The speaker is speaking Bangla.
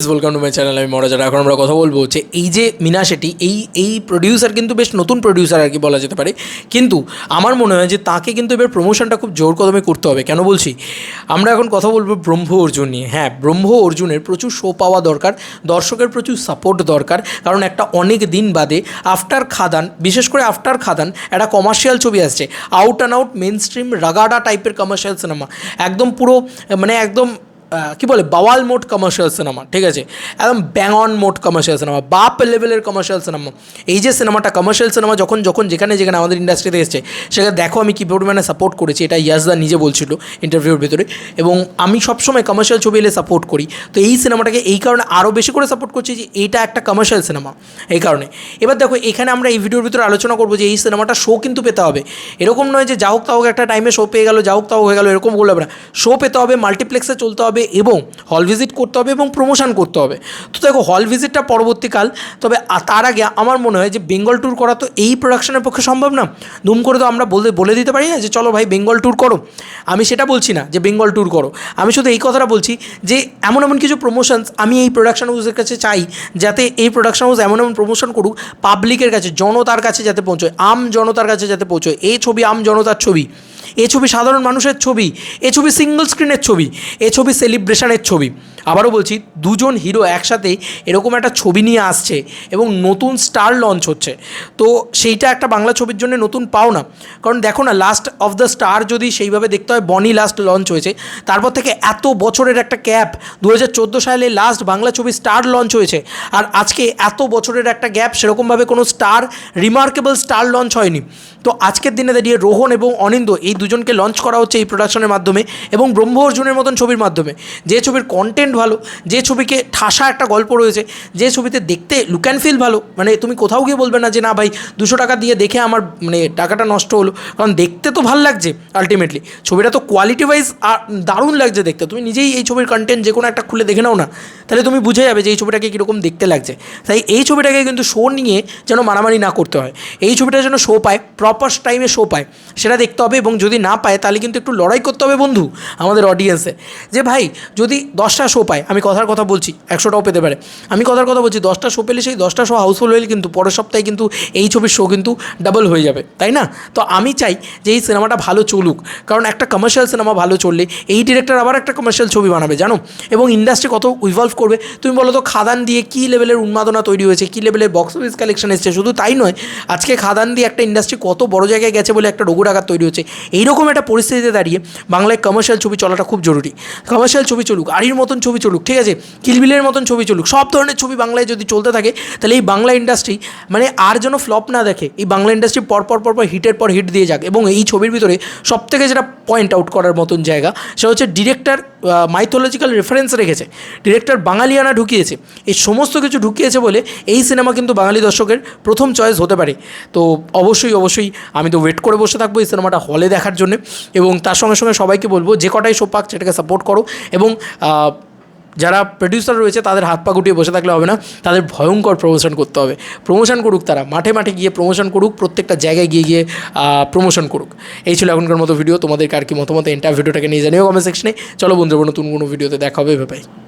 ওয়েলকাম টু মাই চ্যানেল আমি মরাজার এখন আমরা কথা বলব যে এই যে মিনা শেট্টি এই এই প্রডিউসার কিন্তু বেশ নতুন প্রডিউসার আর কি বলা যেতে পারে। কিন্তু আমার মনে হয় যে তাকে কিন্তু এবার প্রমোশনটা খুব জোর কদমে করতে হবে। কেন বলছি? আমরা এখন কথা বলব ব্রহ্ম অর্জুন নিয়ে। হ্যাঁ ব্রহ্ম অর্জুনের প্রচুর শো পাওয়া দরকার, দর্শকের প্রচুর সাপোর্ট দরকার। কারণ একটা অনেক দিন বাদে আফটার খাদান বিশেষ করে আফটার খাদান একটা কমার্শিয়াল ছবি আসছে। Out and out mainstream রাগাডা টাইপের কমার্শিয়াল সিনেমা একদম পুরো মানে একদম কি বলে, বাওয়াল মোট কমার্শিয়াল সিনেমা ঠিক আছে? একদম bang on mode commercial cinema বাপ লেভেলের কমার্শিয়াল সিনেমা এই যে সিনেমাটা কমার্শিয়াল সিনেমা যখন যখন যেখানে যেখানে আমাদের ইন্ডাস্ট্রিতে এসছে, সেখানে দেখো আমি কী পরিমাণে সাপোর্ট করেছি, এটা ইয়াসদা নিজে বলছিল ইন্টারভিউর ভিতরে। এবং আমি সবসময় কমার্শিয়াল ছবি এলে সাপোর্ট করি। তো এই সিনেমাটাকে এই কারণে আরও বেশি করে সাপোর্ট করছি যে এইটা একটা কমার্শিয়াল সিনেমা এই কারণে। এবার দেখো, এখানে আমরা এই ভিডিওর ভিতরে আলোচনা করব যে এই সিনেমাটা শো কিন্তু পেতে হবে। এরকম নয় যে যা হোক তা হোক একটা টাইমে শো পেয়ে গেল, যা হোক তা হোক হয়ে গেল, এরকম বললে হবে না। শো পেতে হবে মাল্টিপ্লেক্সে চলতে হবে এবং হল ভিজিট করতে হবে এবং প্রমোশন করতে হবে। তো দেখো হল ভিজিটটা পরবর্তীকাল, তবে তার আগে আমার মনে হয় যে বেঙ্গল ট্যুর করা তো এই প্রোডাকশনের পক্ষে সম্ভব না। দুম করে তো আমরা বলে বলে দিতে পারি না যে, চলো ভাই বেঙ্গল ট্যুর করো। আমি সেটা বলছি না যে বেঙ্গল ট্যুর করো। আমি শুধু এই কথাটা বলছি যে, এমন এমন কিছু প্রমোশনস আমি এই প্রোডাকশন হাউসের কাছে চাই, যাতে এই প্রোডাকশন হাউস এমন এমন প্রমোশন করুক পাবলিকের কাছে, জনতার কাছে যাতে পৌঁছয়, আম জনতার কাছে যাতে পৌঁছয়। এই ছবি আম জনতার ছবি। এ ছবি সাধারণ মানুষের ছবি, এ ছবি সিঙ্গল স্ক্রিনের ছবি, এ ছবি সেলিব্রেশনের ছবি। আবারও বলছি, দুজন হিরো একসাথে এরকম একটা ছবি নিয়ে আসছে এবং নতুন স্টার লঞ্চ হচ্ছে। তো সেইটা একটা বাংলা ছবির জন্য নতুন পাও না কারণ দেখো না লাস্ট অফ দ্য স্টার যদি সেইভাবে দেখতে হয় বনি লাস্ট লঞ্চ হয়েছে। তারপর থেকে এত বছরের একটা ক্যাপ দু হাজার চোদ্দ সালে লাস্ট বাংলা ছবি স্টার লঞ্চ হয়েছে। আর আজকে এত বছরের একটা গ্যাপ সেরকমভাবে কোনো স্টার রিমার্কেবল স্টার লঞ্চ হয়নি। তো আজকের দিনে দাঁড়িয়ে রোহন এবং অনিন্দ এই দুজনকে লঞ্চ করা হচ্ছে এই প্রোডাকশনের মাধ্যমে এবং ব্রহ্ম অর্জুনের মতন ছবির মাধ্যমে। যে ছবির কন্টেন্ট ভালো, যে ছবিকে ঠাসা একটা গল্প রয়েছে, যে ছবিতে দেখতে লুক অ্যান্ড ফিল ভালো মানে তুমি কোথাও গিয়ে বলবে না যে, না ভাই, দুশো টাকা দিয়ে দেখে আমার মানে টাকাটা নষ্ট হলো। কারণ দেখতে তো ভালো লাগছে আলটিমেটলি ছবিটা তো কোয়ালিটি ওয়াইজ দারুণ লাগছে দেখতে। তুমি নিজেই এই ছবির কন্টেন্ট যে কোনো একটা খুলে দেখে নাও না, তাহলে তুমি বুঝে যাবে যে, এই ছবিটাকে কীরকম দেখতে লাগছে। তাই এই ছবিটাকে কিন্তু শো নিয়ে যেন মারামারি না করতে হয়। এই ছবিটা যেন শো পায় প্রপার টাইমে শো পায়, সেটা দেখতে হবে এবং যদি না পায়, তাহলে কিন্তু একটু লড়াই করতে হবে বন্ধু, আমাদের অডিয়েন্সে যে ভাই, যদি দশটা শো পায়, আমি কথার কথা বলছি, একশোটাও পেতে পারে। আমি কথার কথা বলছি, দশটা শো পেলে সেই দশটা শো হাউসফুল হলে কিন্তু, পরের সপ্তাহে কিন্তু এই ছবির শো কিন্তু ডাবল হয়ে যাবে, তাই না? তো আমি চাই যে এই সিনেমাটা ভালো চলুক, কারণ একটা কমার্শিয়াল সিনেমা ভালো চললে, এই ডিরেক্টর আবার একটা কমার্শিয়াল ছবি বানাবে, জানো? এবং ইন্ডাস্ট্রি কত ইভলভ করবে। তুমি বলো তো, খাদান দিয়ে কী লেভেলের উন্মাদনা তৈরি হয়েছে, কী লেভেলের বক্স অফিস কালেকশন এসছে? শুধু তাই নয়, আজকে খাদান দিয়ে একটা ইন্ডাস্ট্রি কত বড় জায়গায় গেছে বলে একটা রঘু ডাকাত তৈরি হচ্ছে এইরকম একটা পরিস্থিতিতে দাঁড়িয়ে বাংলায় কমার্শিয়াল ছবি চলাটা খুব জরুরি। কমার্শিয়াল ছবি চলুক, আড়ির মতন ছবি চলুক, ঠিক আছে? কিলবিলের মতন ছবি চলুক, সব ধরনের ছবি বাংলায় যদি চলতে থাকে, তাহলে এই বাংলা ইন্ডাস্ট্রি মানে আর যেন ফ্লপ না দেখে, এই বাংলা ইন্ডাস্ট্রি পর পর পর পর হিটের পর হিট দিয়ে যাক। এবং এই ছবির ভিতরে সব থেকে যেটা পয়েন্ট আউট করার মতন জায়গা, সেটা হচ্ছে ডিরেক্টর মাইথোলজিক্যাল রেফারেন্স রেখেছে। ডিরেক্টর বাঙালিয়ানা ঢুকিয়েছে। এই সমস্ত কিছু ঢুকিয়েছে বলে এই সিনেমা কিন্তু বাঙালি দর্শকের প্রথম চয়েস হতে পারে। তো অবশ্যই অবশ্যই আমি তো ওয়েট করে বসে থাকব এই সিনেমাটা হলে দেখার জন্য এবং তার সঙ্গে সঙ্গে সবাইকে বলব যে কটাই শো পাক সেটাকে সাপোর্ট করো এবং যারা প্রডিউসার রয়েছে তাদের হাত পা গুটিয়ে বসে থাকলে হবে না, তাদের ভয়ঙ্কর প্রমোশন করতে হবে। প্রমোশন করুক তারা, মাঠে মাঠে গিয়ে প্রমোশন করুক, প্রত্যেকটা জায়গায় গিয়ে গিয়ে প্রমোশন করুক। এই ছিল এখনকার মতো ভিডিও তোমাদেরকে আর কি মতামত এন্টার ভিডিওটাকে নিয়ে জানিও কমেন্ট সেকশনে চলো বন্ধুরা, নতুন কোনো ভিডিওতে দেখা হবে ভাই